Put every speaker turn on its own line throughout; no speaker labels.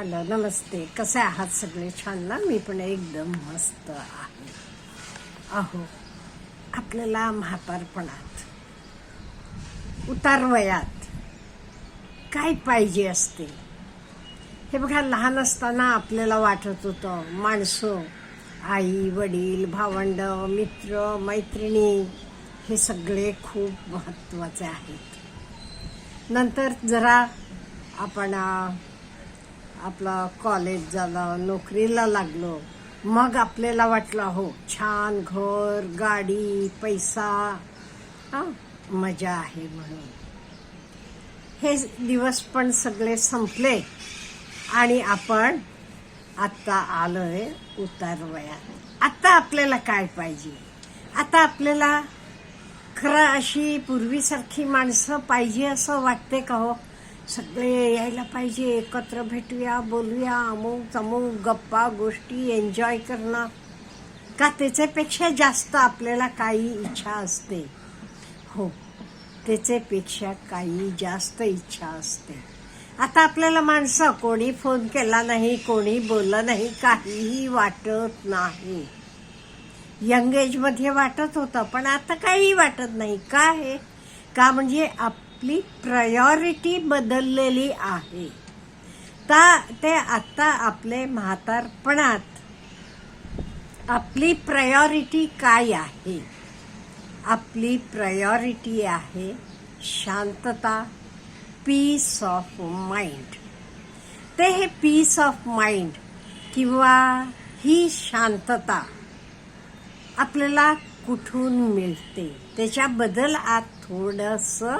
Hello नमस्ते. कसे आहात सगळे? छान ना? मी पण एकदम मस्त आहे. अहो आपल्याला म्हातारपणात उतारवयात काय पाहिजे असते हे बघा लहान असताना आपल्याला वाटत होतं माणसं आई वडील भावंड मित्र मैत्रिणी हे सगळे खूप महत्त्वाचे आहेत. नंतर जरा आपण आपलं कॉलेज झालं नोकरीला लागलो. मग आपल्याला वाटलं हो छान घर गाडी पैसा. हा मजा आहे म्हणून. हे दिवस पण सगळे संपले आणि आपण आत्ता आलोय आहे वयात आत्ता आपल्याला काय पाहिजे? आता आपल्याला खरं अशी पूर्वीसारखी माणसं पाहिजे असं वाटते का हो? सगळे यायला पाहिजे एकत्र भेटूया बोलूया अमुक तमुक गप्पा गोष्टी एन्जॉय करणं का त्याच्यापेक्षा जास्त आपल्याला काही इच्छा असते. हो त्याच्यापेक्षा काही जास्त इच्छा असते. आता आपल्याला माणसं कोणी फोन केला नाही कोणी बोललं नाही काहीही वाटत नाही. यंग एजमध्ये वाटत होतं पण आता काहीही वाटत नाही. का आहे का म्हणजे आप आपली प्रायोरिटी बदललेली आहे. ता ते आत्ता आपले म्हातारपणात आपली प्रायोरिटी काय आहे? आपली प्रायोरिटी आहे शांतता पीस ऑफ माइंड ते हे पीस ऑफ माइंड किंवा ही शांतता आपल्याला कुठून मिळते? त्याच्याबद्दल आज थोडंसं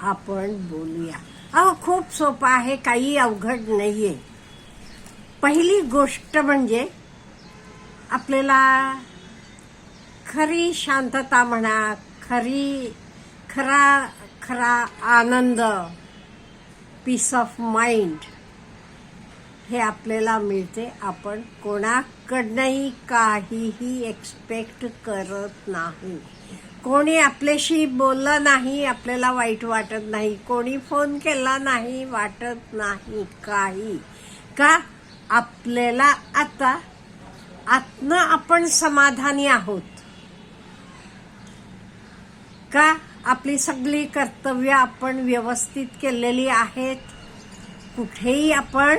आपण बोलूया. अहो खूप सोपं आहे काही अवघड नाहीये. पहिली गोष्ट म्हणजे आपल्याला खरी शांतता म्हणा खरी खरा खरा आनंद पीस ऑफ माइंड हे आपल्याला मिळते. आपण कोणाकडनंही काहीही एक्सपेक्ट करत नाही. कोणी आपल्याशी बोललं नाही आपल्याला वाईट वाटत नाही. कोणी फोन केला नाही वाटत नाही काही. का? आपल्याला आता आत्म आपण समाधानी आहोत. का? आपली सगळी कर्तव्य आपण व्यवस्थित केलेली आहेत. कुठेही आपण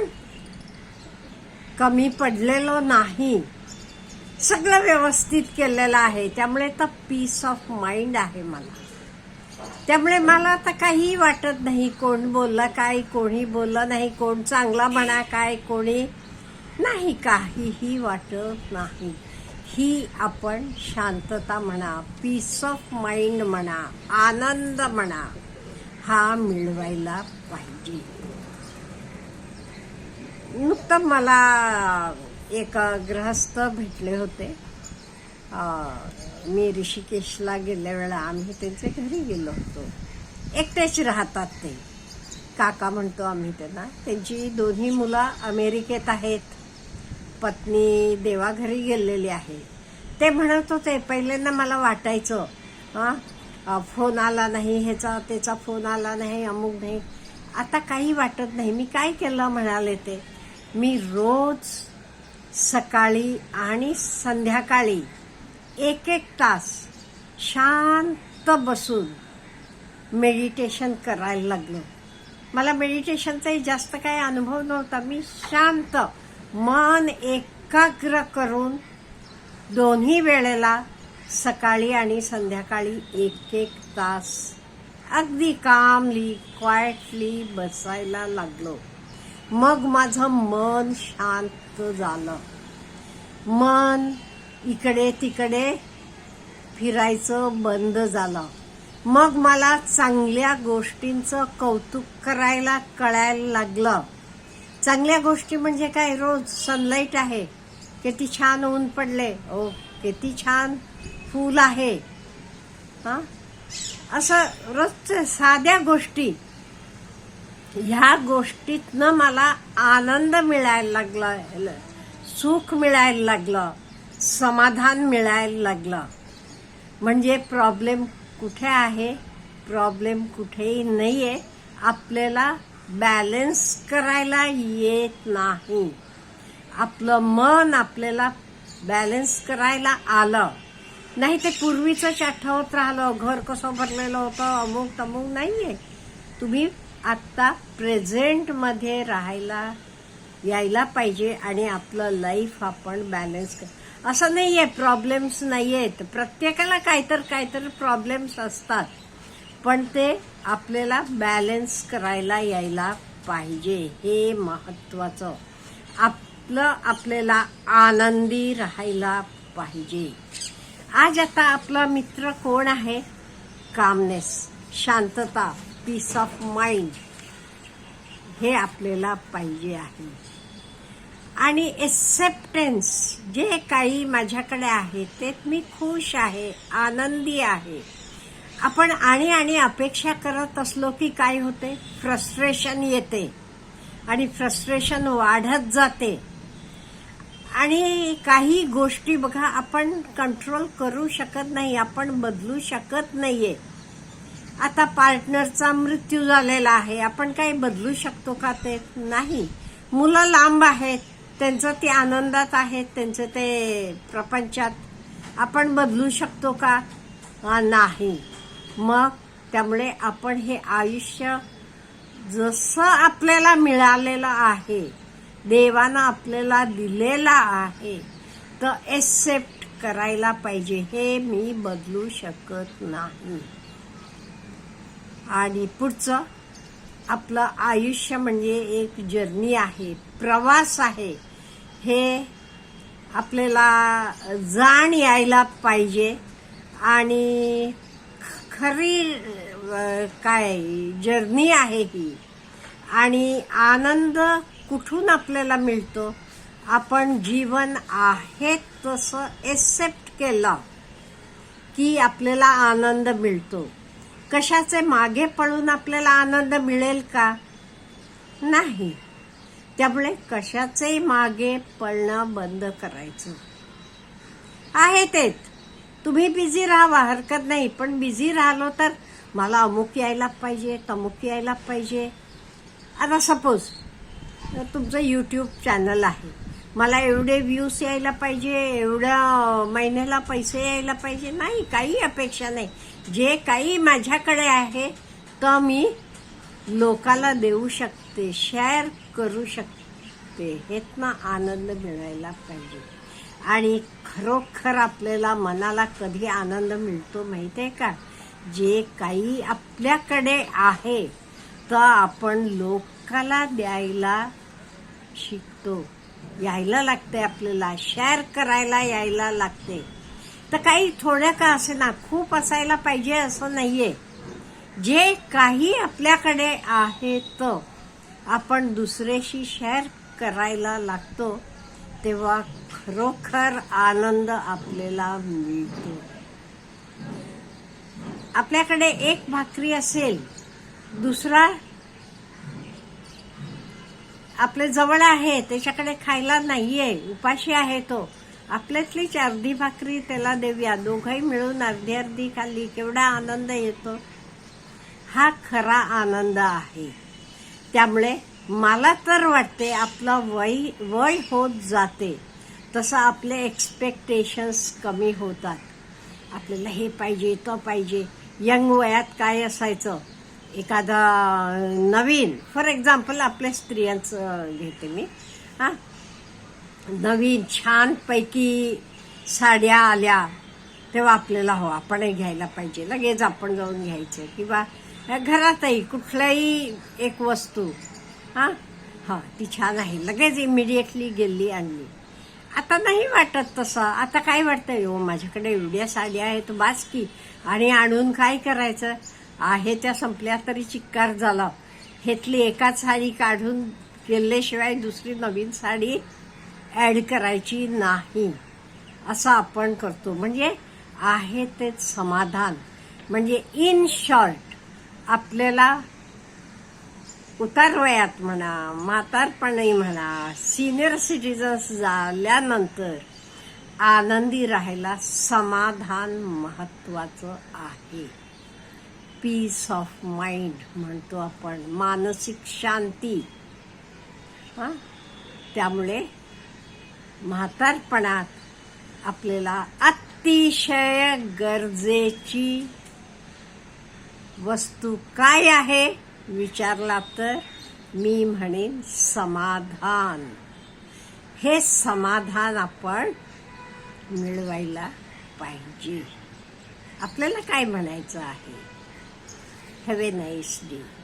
कमी पडलेलो नाही. सगळं व्यवस्थित केलेलं आहे. त्यामुळे तर पीस ऑफ माइंड आहे मला. त्यामुळे मला आता काही वाटत नाही कोण बोललं काय कोणी बोललं नाही कोण चांगला म्हणा काय कोणी नाही काहीही वाटत नाही. ही आपण शांतता म्हणा पीस ऑफ माइंड म्हणा आनंद म्हणा हा मिळवायला पाहिजे. नुकतं मला एक ग्रहस्थ भेटले होते. मी ऋषिकेशला गेल्या वेळा आम्ही त्यांच्या घरी गेलो होतो. एकटेच राहतात ते. काका म्हणतो आम्ही त्यांना त्यांची दोन्ही मुलं अमेरिकेत आहेत. पत्नी देवाघरी गेलेली आहे. ते म्हणत होते पहिल्यांदा मला वाटायचं हां फोन आला नाही ह्याचा त्याचा फोन आला नाही अमुक नाही. आता काही वाटत नाही. मी काय केलं म्हणाले ते. मी रोज सकाळी आणि संध्याकाळी एक एक तास शांत बसून मेडिटेशन करायला लागलो. मला मेडिटेशनचाही जास्त काही अनुभव नव्हता. मी शांत मन एकाग्र करून दोन्ही वेळेला सकाळी आणि संध्याकाळी एक एक तास अगदी कामली क्वायटली बसायला लागलो. मग माझं मन शांत झालं. मन इकडे तिकडे फिरायचं बंद झालं. मग मला चांगल्या गोष्टींचं कौतुक करायला कळायला लागलं. चांगल्या गोष्टी म्हणजे काय? रोज सनलाईट आहे. किती छान ऊन पडले. ओ किती छान फूल आहे. हा? असं रोजच्या साध्या गोष्टी. ह्या गोष्टीतनं मला आनंद मिळायला लागला सुख मिळायला लागलं समाधान मिळायला लागलं. म्हणजे प्रॉब्लेम कुठे आहे? प्रॉब्लेम कुठेही नाही आहे आपल्याला बॅलेन्स करायला येत नाही. आपलं मन आपल्याला बॅलन्स करायला आलं. नाही ते पूर्वीचंच आठवत राहिलं घर कसं भरलेलं होतं अमुक तमुक आहे तुम्ही आत्ता प्रेझेंटमध्ये राहायला यायला पाहिजे आणि आपलं लाईफ आपण बॅलन्स कर. असं नाही आहे प्रॉब्लेम्स नाही आहेत प्रत्येकाला काहीतर काहीतरी प्रॉब्लेम्स असतात. पण ते आपल्याला बॅलन्स करायला यायला पाहिजे. हे महत्वाचं. आपलं आपल्याला आनंदी राहायला पाहिजे. आज आता आपला मित्र कोण आहे? कामनेस. शांतता. पीस ऑफ माइंड हे आपल्याला पाहिजे आहे. आणि एक्सेप्टन्स जे काही माझ्याकडे आहे ते मी खुश आहे आनंदी आहे. आपण आणि आणि अपेक्षा करत असलो की काय होते? फ्रस्ट्रेशन येते. आणि फ्रस्ट्रेशन वाढत जाते. आणि काही गोष्टी बघा आपण कंट्रोल करू शकत नाही आपण बदलू शकत नाही आहे आता पार्टनरचा मृत्यू झालेला आहे. आपण काही बदलू शकतो का ते? नाही. मुलं लांब आहेत. त्यांचं ते आनंदात आहेत. त्यांचं ते प्रपंचात आपण बदलू शकतो का? नाही. मग त्यामुळे आपण हे आयुष्य जसं आपल्याला मिळालेलं आहे देवानं आपल्याला दिलेलं आहे तर एक्सेप्ट करायला पाहिजे. हे मी बदलू शकत नाही. आणि पुढचं आपलं आयुष्य म्हणजे एक जर्नी आहे प्रवास आहे. हे आपल्याला जाण यायला पाहिजे आणि खरी काय जर्नी आहे ही. आणि आनंद कुठून आपल्याला मिळतो? आपण जीवन आहे तसं एक्सेप्ट केलं की आपल्याला आनंद मिळतो. कशाचे मागे पळून आपल्याला आनंद मिळेल का? नाही. त्यामुळे कशाचे मागे पळणं बंद करायचं. आहे तेच. तुम्ही बिझी राहावा हरकत नाही. पण बिझी राहिलो तर मला अमुक यायला पाहिजे तमुक यायला पाहिजे. आता सपोज तुमचं यूट्यूब चॅनल आहे. मला एवढे व्ह्यूज यायला पाहिजे एवढ्या महिन्याला पैसे यायला पाहिजे. नाही काही अपेक्षा नाही. जे काही माझ्याकडे आहे तर मी लोकाला देऊ शकते शेअर करू शकते. हेच ना आनंद मिळायला पाहिजे. आणि खरोखर आपल्याला मनाला कधी आनंद मिळतो माहिती आहे का? जे काही आपल्याकडे आहे तर आपण लोकाला द्यायला शिकतो. यायला लागते आपल्याला शेअर करायला यायला लागते तर काही थोड्या का असे ना खूप असायला पाहिजे असं नाहीये. जे काही आपल्याकडे आहे तर आपण दुसऱ्याशी शेअर करायला लागतो तेव्हा खरोखर आनंद आपल्याला मिळतो. आपल्याकडे एक भाकरी असेल दुसरा आपले जवळ आहे त्याच्याकडे खायला नाहीये उपाशी आहे तो. आपल्यातलीच अर्धी भाकरी त्याला देऊया. दोघंही मिळून अर्धी अर्धी खाल्ली केवढा आनंद येतो. हा खरा आनंद आहे. त्यामुळे मला तर वाटते आपलं वय वय होत जाते. तसं आपले एक्सपेक्टेशन्स कमी होतात. आपल्याला हे पाहिजे तो पाहिजे. यंग वयात काय असायचं? एखादा नवीन फॉर एक्झाम्पल आपल्या स्त्रियांचं घेते मी. हा? नवीन छानपैकी साड्या आल्या तेव्हा आपल्याला हो आपणही घ्यायला पाहिजे. लगेच आपण जाऊन घ्यायचं. किंवा घरातही कुठल्याही एक वस्तू हां? हां ती छान आहे. लगेच इमिडिएटली गेली आणली. आता नाही वाटत तसं. आता काय वाटतं हो माझ्याकडे एवढ्या साड्या आहेत बास की. आणि आणून काय करायचं? आहे त्या संपल्या तरी चिक्कार झाला. हेतली एकाच साडी काढून केल्याशिवाय दुसरी नवीन साडी ॲड करायची नाही असं आपण करतो. म्हणजे आहे तेच समाधान. म्हणजे इन शॉर्ट आपल्याला उतारवयात म्हणा म्हातारपणी म्हणा सिनियर सिटीजन्स झाल्यानंतर आनंदी राहायला समाधान महत्वाचं आहे. पीस ऑफ माइंड म्हणतो आपण मानसिक शांती. हां? त्यामुळे म्हातारपणात आपल्याला अतिशय गरजेची वस्तू काय आहे विचारला तर मी म्हणेन समाधान. हे समाधान आपण मिळवायला पाहिजे. आपल्याला काय म्हणायचं आहे? Have a nice day.